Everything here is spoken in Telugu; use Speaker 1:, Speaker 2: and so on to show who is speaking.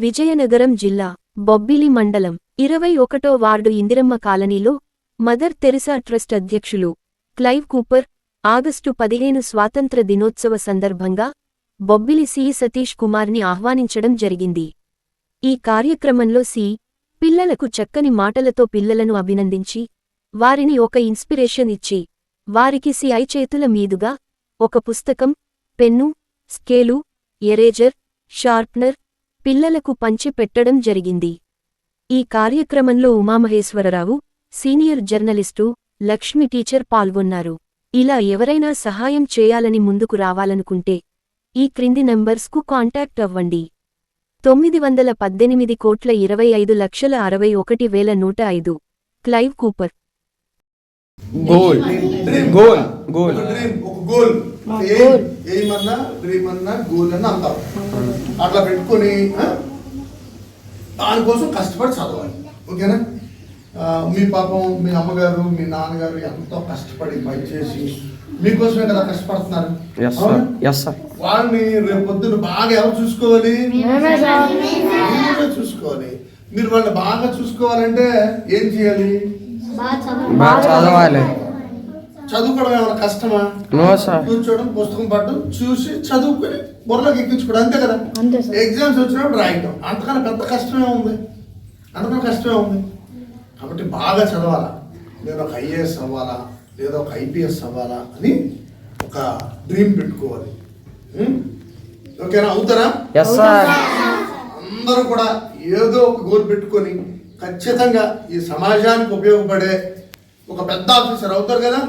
Speaker 1: విజయనగరం జిల్లా బొబ్బిలి మండలం ఇరవై ఒకటో వార్డు ఇందిరమ్మ కాలనీలో మదర్ తెరిసా ట్రస్ట్ అధ్యక్షులు క్లైవ్ కూపర్ ఆగస్టు పదిహేను స్వాతంత్ర దినోత్సవ సందర్భంగా బొబ్బిలి సి. సతీష్ కుమార్ని ఆహ్వానించడం జరిగింది. ఈ కార్యక్రమంలో సి. పిల్లలకు చక్కని మాటలతో పిల్లలను అభినందించి వారిని ఒక ఇన్స్పిరేషన్ ఇచ్చి వారికి సిఐ చేతుల మీదుగా ఒక పుస్తకం పెన్ను స్కేలు ఎరేజర్ షార్ప్నర్ పిల్లలకు పంచి పెట్టడం జరిగింది. ఈ కార్యక్రమంలో Umamaheswararao senior journalist Lakshmi teacher పాల్గొన్నారు. ఇలా ఎవరైనా సహాయం చేయాలని ముందుకు రావాలనుకుంటే ఈ క్రింది నంబర్స్కు కాంటాక్ట్ అవ్వండి. తొమ్మిది వందల పద్దెనిమిది కోట్ల ఇరవై ఐదు లక్షల అరవై ఒకటి వేల నూట ఐదు. Clive Cooper.
Speaker 2: Goal. Goal. Goal.
Speaker 3: ఏమన్నా డ్రీమ్ అన్నా గోల్ అన్నా అంటారు. అట్లా పెట్టుకొని ఆ, దానికోసం కష్టపడి చదవాలి. ఓకేనా? మీ పాపం మీ అమ్మగారు మీ నాన్నగారు ఎంతో కష్టపడి పనిచేసి మీకోసమే కదా కష్టపడుతున్నారు. వాళ్ళని రేపు పొద్దున్న బాగా ఎవరు చూసుకోవాలి? చూసుకోవాలి. మీరు వాళ్ళని బాగా చూసుకోవాలంటే ఏం చేయాలి?
Speaker 2: బాగా చదవాలి.
Speaker 3: చదువుకోవడం ఏమైనా కష్టమా?
Speaker 2: No sir.
Speaker 3: కూర్చోవడం పుస్తకం పట్టడం చూసి చదువుకొని బుర్రలోకి ఎక్కించుకోవడం అంతే కదా? ఎగ్జామ్స్ వచ్చినప్పుడు రాయటం అంతకన్నా పెద్ద కష్టమే ఉంది. అంతకన్నా కష్టమే ఉంది. కాబట్టి బాగా చదవాలా. నేను ఒక ఐఏఎస్ అవ్వాలా లేదా ఒక ఐపీఎస్ అవ్వాలా అని ఒక డ్రీమ్ పెట్టుకోవాలి? ఓకేనా? అవుతారా? అందరూ కూడా ఏదో ఒక గోల్ పెట్టుకొని ఖచ్చితంగా ఈ సమాజానికి ఉపయోగపడే ఒక పెద్ద ఆఫీసర్ అవుతారు కదా?